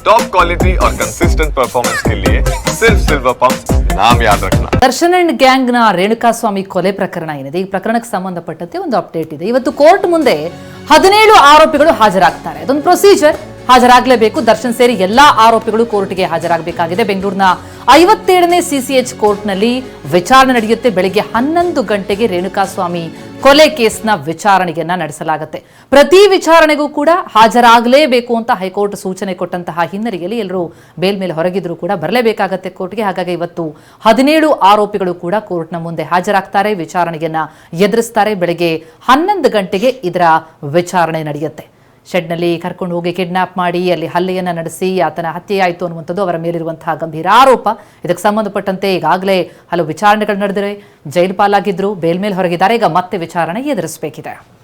Top quality और consistent performance के लिए सिर्फ सिल्वर पंप नाम याद रखना ದರ್ಶನ್ ಅಂಡ್ ಗ್ಯಾಂಗ್ನ ರೇಣುಕಾಸ್ವಾಮಿ ಕೊಲೆ ಪ್ರಕರಣ ಏನಿದೆ ಈ ಪ್ರಕರಣಕ್ಕೆ ಸಂಬಂಧಪಟ್ಟಂತೆ ಒಂದು ಅಪ್ಡೇಟ್ ಇದೆ ಇವತ್ತು ಕೋರ್ಟ್ ಮುಂದೆ ಹದಿನೇಳು ಆರೋಪಿಗಳು ಹಾಜರಾಗ್ತಾರೆ ಅದೊಂದು ಪ್ರೊಸೀಜರ್ ಹಾಜರಾಗಲೇಬೇಕು ದರ್ಶನ್ ಸೇರಿ ಎಲ್ಲಾ ಆರೋಪಿಗಳು ಕೋರ್ಟ್ಗೆ ಹಾಜರಾಗಬೇಕಾಗಿದೆ ಬೆಂಗಳೂರಿನ ಐವತ್ತೇಳನೇ ಸಿಸಿಎಚ್ ಕೋರ್ಟ್ನಲ್ಲಿ ವಿಚಾರಣೆ ನಡೆಯುತ್ತೆ ಬೆಳಿಗ್ಗೆ ಹನ್ನೊಂದು ಗಂಟೆಗೆ ರೇಣುಕಾಸ್ವಾಮಿ ಕೊಲೆ ಕೇಸ್ನ ವಿಚಾರಣೆಯನ್ನ ನಡೆಸಲಾಗುತ್ತೆ. ಪ್ರತಿ ವಿಚಾರಣೆಗೂ ಕೂಡ ಹಾಜರಾಗಲೇಬೇಕು ಅಂತ ಹೈಕೋರ್ಟ್ ಸೂಚನೆ ಕೊಟ್ಟಂತಹ ಹಿನ್ನೆಲೆಯಲ್ಲಿ ಎಲ್ಲರೂ ಬೇಲ್ ಮೇಲೆ ಹೊರಗಿದ್ರು ಕೂಡ ಬರಲೇಬೇಕಾಗತ್ತೆ ಕೋರ್ಟ್ಗೆ. ಹಾಗಾಗಿ ಇವತ್ತು ಹದಿನೇಳು ಆರೋಪಿಗಳು ಕೂಡ ಕೋರ್ಟ್ನ ಮುಂದೆ ಹಾಜರಾಗ್ತಾರೆ, ವಿಚಾರಣೆಯನ್ನ ಎದುರಿಸ್ತಾರೆ. ಬೆಳಗ್ಗೆ ಹನ್ನೊಂದು ಗಂಟೆಗೆ ಇದರ ವಿಚಾರಣೆ ನಡೆಯುತ್ತೆ. ಶೆಡ್ನಲ್ಲಿ ಕರ್ಕೊಂಡು ಹೋಗಿ ಕಿಡ್ನಾಪ್ ಮಾಡಿ ಅಲ್ಲಿ ಹಲ್ಲೆಯನ್ನ ನಡೆಸಿ ಆತನ ಹತ್ಯೆಯಾಯಿತು ಅನ್ನುವಂಥದ್ದು ಅವರ ಮೇಲಿರುವಂತಹ ಗಂಭೀರ ಆರೋಪ. ಇದಕ್ಕೆ ಸಂಬಂಧಪಟ್ಟಂತೆ ಈಗಾಗಲೇ ಹಲವು ವಿಚಾರಣೆಗಳು ನಡೆದರೆ ಜೈಲು ಪಾಲಾಗಿದ್ರು ಬೇಲ್ ಮೇಲೆ ಹೊರಗಿದ್ದಾರೆ. ಈಗ ಮತ್ತೆ ವಿಚಾರಣೆ ಎದುರಿಸಬೇಕಿದೆ.